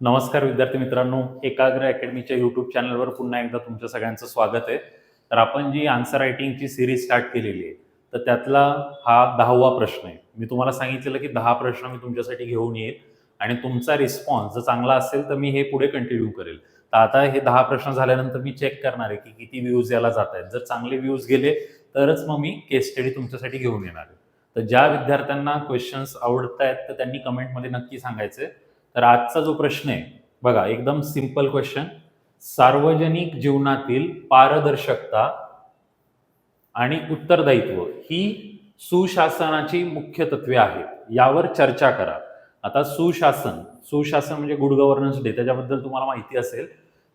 नमस्कार विद्यार्थी मित्रांनो एकाग्र अकॅडमीच्या यूट्यूब चॅनलवर पुन्हा एकदा तुमच्या सगळ्यांचं स्वागत आहे. तर आपण जी आन्सर रायटिंगची सिरीज स्टार्ट केलेली आहे तर त्यातला हा दहावा प्रश्न आहे. मी तुम्हाला सांगितलेलं की दहा प्रश्न मी तुमच्यासाठी घेऊन येईल आणि तुमचा रिस्पॉन्स जर चांगला असेल तर मी हे पुढे कंटिन्यू करेल. तर आता हे दहा प्रश्न झाल्यानंतर मी चेक करणार आहे की किती व्ह्यूज याला जात आहेत. जर चांगले व्ह्यूज गेले तरच मग मी केस स्टडी तुमच्यासाठी घेऊन येणार आहे. तर ज्या विद्यार्थ्यांना क्वेश्चन्स आवडत आहेत तर त्यांनी कमेंटमध्ये नक्की सांगायचे तर आजचा जो प्रश्न आहे बघा एकदम सिंपल क्वेश्चन सार्वजनिक जीवनातील पारदर्शकता आणि उत्तरदायित्व ही सुशासनाची मुख्य तत्वे आहेत. यावर चर्चा करा. आता सुशासन सुशासन म्हणजे गुड गव्हर्नन्स डे त्याच्याबद्दल तुम्हाला माहिती असेल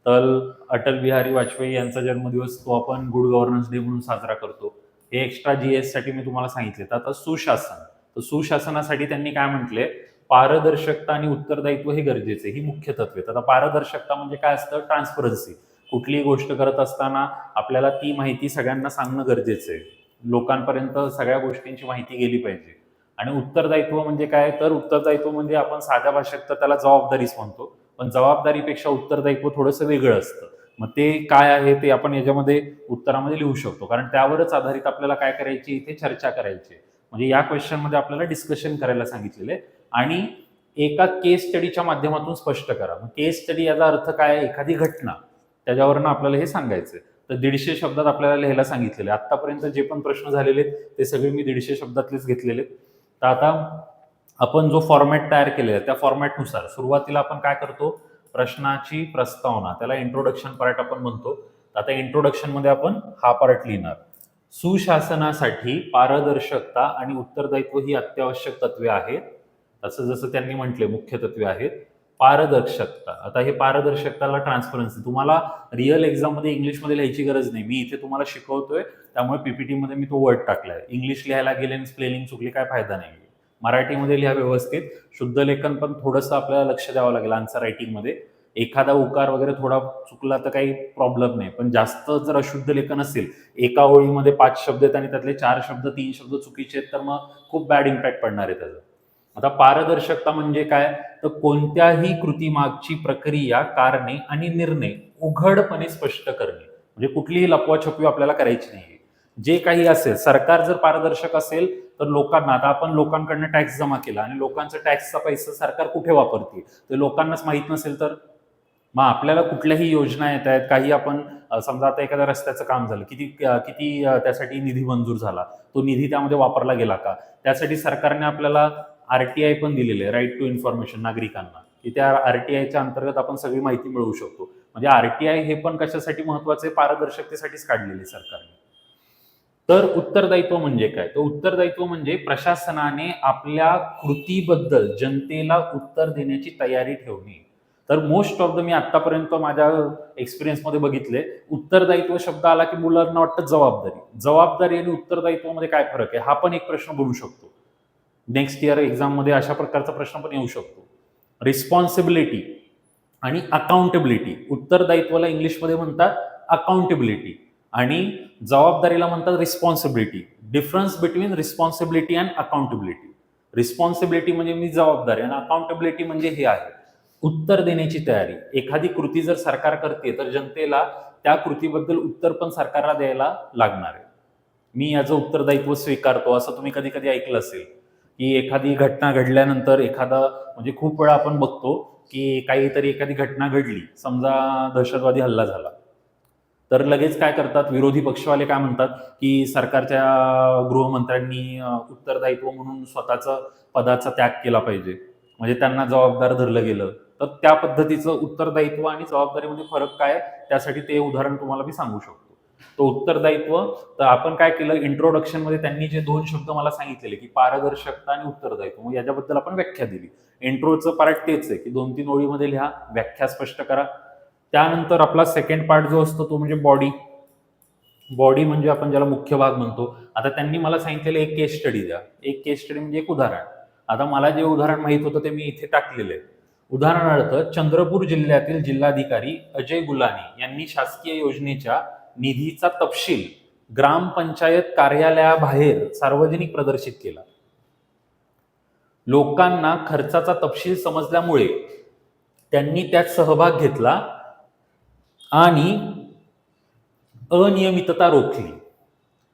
तर अटल बिहारी वाजपेयी यांचा जन्मदिवस तो आपण गुड गव्हर्नन्स डे म्हणून साजरा करतो. हे एक्स्ट्रा जीएससाठी मी तुम्हाला सांगितले. तर आता सुशासन. तर सुशासनासाठी त्यांनी काय म्हटले? पारदर्शकता आणि उत्तरदायित्व हे गरजेचे ही मुख्य तत्वे आता पारदर्शकता म्हणजे काय असतं? ट्रान्सपरन्सी. कुठलीही गोष्ट करत असताना आपल्याला ती माहिती सगळ्यांना सांगणं गरजेचं आहे. लोकांपर्यंत सगळ्या गोष्टींची माहिती गेली पाहिजे. आणि उत्तरदायित्व म्हणजे काय? तर उत्तरदायित्व म्हणजे आपण साध्या भाषेत तर त्याला जबाबदारीच म्हणतो. पण जबाबदारीपेक्षा उत्तरदायित्व थोडंसं वेगळं असतं. मग ते काय आहे ते आपण याच्यामध्ये उत्तरामध्ये लिहू शकतो. कारण त्यावरच आधारित आपल्याला काय करायची? इथे चर्चा करायची आहे. म्हणजे या क्वेश्चनमध्ये आपल्याला डिस्कशन करायला सांगितलेलं आहे. आणि एका केस स्टडीच्या माध्यमातून स्पष्ट करा. मग केस स्टडी याचा अर्थ काय? आहे? एखादी घटना. त्याच्यावरनं आपल्याला हे सांगायचं आहे. तर दीडशे शब्दात आपल्याला लिहायला सांगितलेलं आहे. आत्तापर्यंत जे पण प्रश्न झालेले आहेत ते सगळे मी दीडशे शब्दातलेच घेतलेले तर आता आपण जो फॉर्मॅट तयार केलेला आहे त्या फॉर्मॅटनुसार सुरुवातीला आपण काय करतो? प्रश्नाची प्रस्तावना. त्याला इंट्रोडक्शन पार्ट आपण म्हणतो. तर आता इंट्रोडक्शनमध्ये आपण हा पार्ट लिहिणार. सुशासनासाठी पारदर्शकता आणि उत्तरदायित्व ही अत्यावश्यक तत्वे आहेत. असं जसं त्यांनी म्हटले मुख्य तत्वे आहेत पारदर्शकता. आता हे पारदर्शकताला ट्रान्सपरन्सी तुम्हाला रिअल एक्झाममध्ये इंग्लिशमध्ये लिहायची गरज नाही. मी इथे तुम्हाला शिकवतोय त्यामुळे पीपीटीमध्ये मी तो वर्ड टाकलाय. इंग्लिश लिहायला गेले आणि स्पेलिंग चुकली काय फायदा नाही. मराठीमध्ये लिहा व्यवस्थित. शुद्ध लेखन पण थोडंसं आपल्याला लक्ष द्यावं लागेल आन्सर रायटिंगमध्ये एखादा उकार वगैरे थोडा चुकला तर काही प्रॉब्लेम नाही. पण जास्त जर अशुद्ध लेखन असेल एका ओळीमध्ये पाच शब्द आहेत आणि त्यातले चार शब्द तीन शब्द चुकीचे आहेत तर मग खूप बॅड इम्पॅक्ट पडणार आहे त्याचा. आता पारदर्शकता म्हणजे काय? तर कोणत्याही कृतीमागची प्रक्रिया कारणे आणि निर्णय उघडपणे स्पष्ट करणे. म्हणजे कुठलीही लपवाछपवी आपल्याला करायची नाही जे काही असेल सरकार जर पारदर्शक असेल तर लोकांना आता आपण लोकांकडनं टॅक्स जमा केला आणि लोकांचा टॅक्सचा पैसा सरकार कुठे वापरते ते लोकांनाच माहीत नसेल तर? मग आपल्याला कुठल्याही योजना येत आहेत? काही आपण समजा आता एखाद्या रस्त्याचं काम झालं किती किती त्यासाठी निधी मंजूर झाला तो निधी त्यामध्ये वापरला गेला का? त्यासाठी सरकारने आपल्याला आरटीआय पण दिलेले आहे राईट टू इन्फॉर्मेशन नागरिकांना. की त्या आरटीआयच्या अंतर्गत आपण सगळी माहिती मिळवू शकतो. म्हणजे आरटीआय हे पण कशासाठी महत्त्वाचे पारदर्शकतेसाठीच काढलेले सरकारने. तर उत्तरदायित्व म्हणजे काय? तर उत्तरदायित्व म्हणजे प्रशासनाने आपल्या कृतीबद्दल जनतेला उत्तर देण्याची तयारी ठेवणे. तर मोस्ट ऑफ द मी आतापर्यंत माझ्या एक्सपिरियन्समध्ये बघितले उत्तरदायित्व शब्द आला की मुलांना वाटतं जबाबदारी. जबाबदारी आणि उत्तरदायित्वामध्ये काय फरक आहे? हा पण एक प्रश्न बोलू शकतो. नेक्स्ट इयर एक्झाममध्ये अशा प्रकारचा प्रश्न पण येऊ शकतो. रिस्पॉन्सिबिलिटी आणि अकाउंटेबिलिटी उत्तरदायित्वाला इंग्लिशमध्ये म्हणतात अकाउंटेबिलिटी आणि जबाबदारीला म्हणतात responsibility difference between responsibility and accountability responsibility म्हणजे मी जबाबदारी आणि अकाउंटेबिलिटी म्हणजे हे आहे. उत्तर देण्याची तयारी. एखादी कृती जर सरकार करते तर जनतेला त्या कृतीबद्दल उत्तर पण सरकारला द्यायला लागणार आहे. मी याचं उत्तरदायित्व स्वीकारतो असं तुम्ही कधी कधी ऐकलं असेल. की एखादी घटना घडल्यानंतर एखादा म्हणजे खूप वेळा आपण बघतो की काहीतरी एखादी घटना घडली समजा दहशतवादी हल्ला झाला. तर लगेच काय करतात विरोधी पक्षवाले काय म्हणतात की सरकारच्या गृहमंत्र्यांनी उत्तरदायित्व म्हणून स्वतःचा पदाचा त्याग केला पाहिजे. म्हणजे त्यांना जबाबदार धरलं गेलं. तर त्या पद्धतीचं उत्तरदायित्व आणि जबाबदारीमध्ये फरक काय? त्यासाठी ते उदाहरण तुम्हाला मी सांगू शकतो. तो उत्तरदायित्व. तर आपण काय केलं इंट्रोडक्शनमध्ये त्यांनी जे दोन शब्द मला सांगितलेले की पारदर्शकता आणि उत्तरदायित्व मग याच्याबद्दल आपण व्याख्या दिली. इंट्रोचं पार्ट तेच आहे की दोन तीन ओळीमध्ये लिहा व्याख्या स्पष्ट करा. त्यानंतर आपला सेकंड पार्ट जो असतो तो म्हणजे बॉडी बॉडी म्हणजे आपण ज्याला मुख्य भाग म्हणतो. आता त्यांनी मला सांगितलेलं एक केस स्टडी द्या. एक केस स्टडी म्हणजे एक उदाहरण. आता मला जे उदाहरण माहीत होतं ते मी इथे टाकलेलं आहे उदाहरणार्थ चंद्रपूर जिल्ह्यातील जिल्हाधिकारी अजय गुलानी यांनी शासकीय योजनेच्या निधीचा तपशील ग्रामपंचायत कार्यालयाबाहेर सार्वजनिक प्रदर्शित केला. लोकांना खर्चाचा तपशील समजल्यामुळे त्यांनी त्यात सहभाग घेतला आणि अनियमितता रोखली.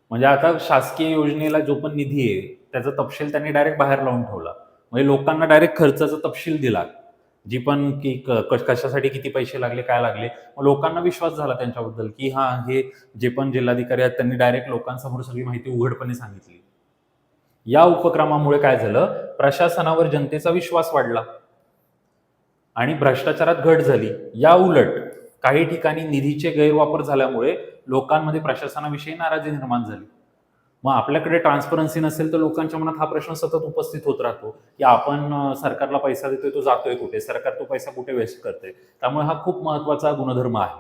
म्हणजे आता शासकीय योजनेला जो पण निधी आहे त्याचा तपशील त्यांनी डायरेक्ट बाहेर लावून ठेवला. म्हणजे लोकांना डायरेक्ट खर्चाचा तपशील दिला. जी पण की कशासाठी किती पैसे लागले काय लागले मग लोकांना विश्वास झाला त्यांच्याबद्दल की हा हे जे पण जिल्हाधिकारी आहेत त्यांनी डायरेक्ट लोकांसमोर सगळी माहिती उघडपणे सांगितली. या उपक्रमामुळे काय झालं प्रशासनावर जनतेचा विश्वास वाढला आणि भ्रष्टाचारात घट झाली. या उलट काही ठिकाणी निधीचे गैरवापर झाल्यामुळे लोकांमध्ये प्रशासनाविषयी नाराजी निर्माण झाली. मग आपल्याकडे ट्रान्सपरन्सी नसेल तर लोकांच्या मनात हा प्रश्न सतत उपस्थित होत राहतो की आपण सरकारला पैसा देतोय तो जातोय कुठे? सरकार तो पैसा कुठे वेस्ट करते? त्यामुळे हा खूप महत्त्वाचा गुणधर्म आहे.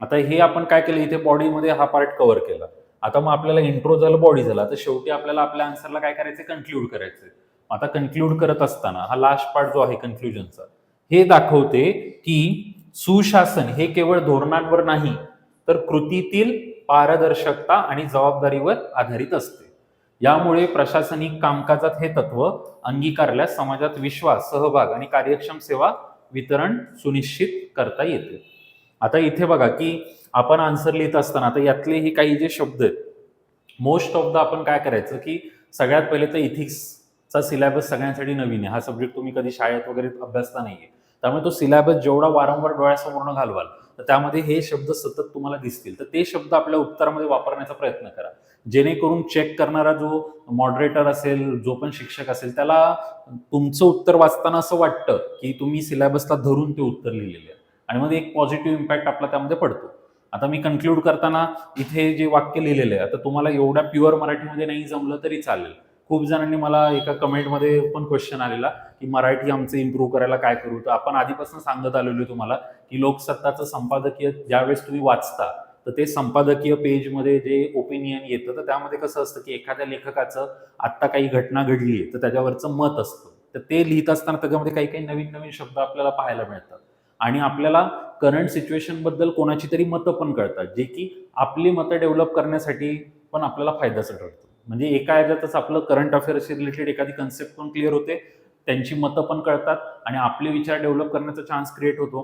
आता हे आपण काय केलं? इथे बॉडीमध्ये हा पार्ट कव्हर केला. आता मग आपल्याला इंट्रो झालं बॉडी झाला. तर शेवटी आपल्याला आपल्या आन्सरला काय करायचं कन्क्ल्यूड करायचं आता कन्क्ल्यूड करत असताना हा लास्ट पार्ट जो आहे कन्क्ल्युजनचा हे दाखवते की सुशासन हे केवळ धोरणांवर नाही तर कृतीतील पारदर्शकता आणि जबाबदारीवर आधारित असते. यामुळे प्रशासनिक कामकाजात हे तत्व अंगीकारल्यास समाजात विश्वास सहभाग आणि कार्यक्षम सेवा वितरण सुनिश्चित करता येते. आता इथे बघा की आपण आन्सर लिहित असताना आता यातले हे काही जे शब्द आहेत मोस्ट ऑफ द आपण काय करायचं की सगळ्यात पहिले तर इथिक्सचा सिलेबस सगळ्यांसाठी नवीन आहे. हा सब्जेक्ट तुम्ही कधी शाळेत वगैरे अभ्यासता नाहीये. त्यामुळे तो सिलॅबस जेवढा वारंवार डोळ्यासमोर घालवाल तर त्यामध्ये हे शब्द सतत तुम्हाला दिसतील. तर ते शब्द आपल्या उत्तरामध्ये वापरण्याचा प्रयत्न करा. जेणेकरून चेक करणारा जो मॉडरेटर असेल जो पण शिक्षक असेल त्याला तुमचं उत्तर वाचताना असं वाटतं की तुम्ही सिलॅबसला धरून ते उत्तर लिहिलेले आहे. आणि मग एक पॉझिटिव्ह इम्पॅक्ट आपला त्यामध्ये पडतो. आता मी कन्क्लूड करताना इथे जे वाक्य लिहिलेलं आहे आता तुम्हाला एवढ्या प्युअर मराठीमध्ये नाही जमलं तरी चालेल. खूप जणांनी मला एका कमेंटमध्ये पण क्वेश्चन आलेला की मराठी आमचं इम्प्रूव्ह करायला काय करू? तर आपण आधीपासून सांगत आलेलो तुम्हाला की लोकसत्ताचं संपादकीय ज्यावेळेस तुम्ही वाचता तर ते संपादकीय पेजमध्ये जे ओपिनियन येतं तर त्यामध्ये कसं असतं की एखाद्या लेखकाचं आत्ता काही घटना घडली आहे तर त्याच्यावरचं मत असतं. तर ते लिहित असताना त्याच्यामध्ये काही काही नवीन नवीन शब्द आपल्याला पाहायला मिळतात. आणि आपल्याला करंट सिच्युएशनबद्दल कोणाची तरी मतं पण कळतात जे की आपली मतं डेव्हलप करण्यासाठी पण आपल्याला फायद्याचं ठरतं. म्हणजे एका याच्यातच आपलं करंट अफेअर्सशी रिलेटेड एखादी कन्सेप्ट पण क्लिअर होते त्यांची मतं पण कळतात आणि आपले विचार डेव्हलप करण्याचा चान्स क्रिएट होतो.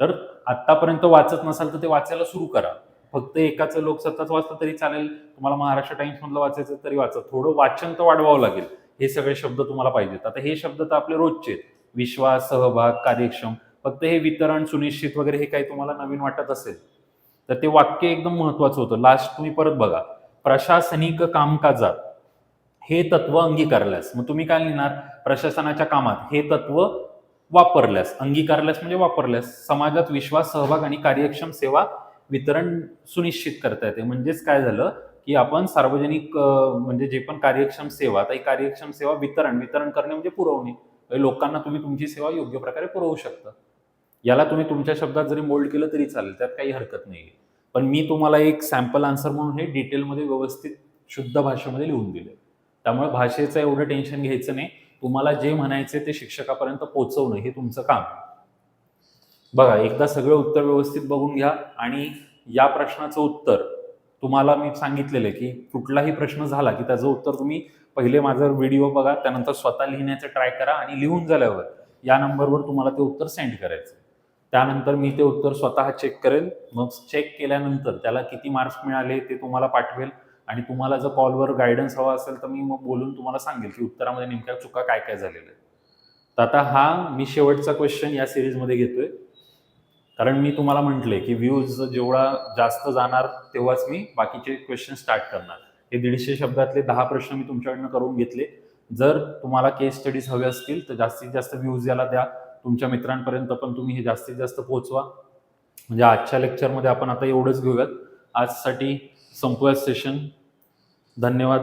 तर आत्तापर्यंत वाचत नसाल तर ते वाचायला सुरू करा. फक्त एकाचं लोकसत्ताच वाचलं तरी चालेल तुम्हाला महाराष्ट्र टाइम्स मधलं वाचायचं तरी वाचा. थोडं वाचन तर वाढवावं लागेल. हे सगळे शब्द तुम्हाला पाहिजेत. आता हे शब्द तर आपले रोजचे आहेत. विश्वास सहभाग कार्यक्षम फक्त हे वितरण सुनिश्चित वगैरे हे काही तुम्हाला नवीन वाटत असेल तर ते वाक्य एकदम महत्वाचं होतं. लास्ट तुम्ही परत बघा. प्रशासनिक कामकाजात हे तत्व अंगीकारल्यास मग तुम्ही काय लिहिणार? प्रशासनाच्या कामात हे तत्व वापरल्यास अंगीकारल्यास म्हणजे वापरल्यास समाजात विश्वास सहभाग आणि कार्यक्षम सेवा वितरण सुनिश्चित करता येते. म्हणजेच काय झालं की आपण सार्वजनिक म्हणजे जे पण कार्यक्षम सेवा आता कार्यक्षम सेवा वितरण वितरण करणे म्हणजे पुरवणे. म्हणजे लोकांना तुम्ही तुमची सेवा योग्य प्रकारे पुरवू शकता. याला तुम्ही तुमच्या शब्दात जरी मोल्ड केलं तरी चालेल त्यात काही हरकत नाही पण मी तुम्हाला एक सॅम्पल आन्सर म्हणून हे डिटेलमध्ये व्यवस्थित शुद्ध भाषेमध्ये लिहून दिले त्यामुळे भाषेचं एवढं टेन्शन घ्यायचं नाही. तुम्हाला जे म्हणायचे ते शिक्षकापर्यंत पोहोचवणं हे तुमचं काम बघा एकदा सगळं उत्तर व्यवस्थित बघून घ्या आणि या प्रश्नाचं उत्तर तुम्हाला मी सांगितलेलं आहे की कुठलाही प्रश्न झाला की त्याचं उत्तर तुम्ही पहिले माझा व्हिडिओ बघा त्यानंतर स्वतः लिहिण्याचं ट्राय करा आणि लिहून झाल्यावर या नंबरवर तुम्हाला ते उत्तर सेंड करायचं त्यानंतर मी ते उत्तर स्वतः चेक करेल. मग चेक केल्यानंतर त्याला किती मार्क्स मिळाले ते तुम्हाला पाठवेल. आणि तुम्हाला जर कॉलवर गायडन्स हवा असेल तर मी मग बोलून तुम्हाला सांगेल की उत्तरामध्ये नेमक्या चुका काय काय झालेल्या आहेत. तर आता हा मी शेवटचा क्वेश्चन या सिरीजमध्ये घेतोय. कारण मी तुम्हाला म्हटले की व्ह्यूज जेवढा जास्त जाणार तेव्हाच मी बाकीचे क्वेश्चन स्टार्ट करणार. हे दीडशे शब्दातले दहा प्रश्न मी तुमच्याकडनं करून घेतले. जर तुम्हाला केस स्टडीज हवे असतील तर जास्तीत जास्त व्ह्यूज याला द्या. तुमच्या मित्रांपर्यंत पण तुम्ही हे जास्तीत जास्त पोहोचवा. म्हणजे आजच्या लेक्चरमध्ये आपण आता एवढंच घेऊयात. आजसाठी संपूया सेशन धन्यवाद.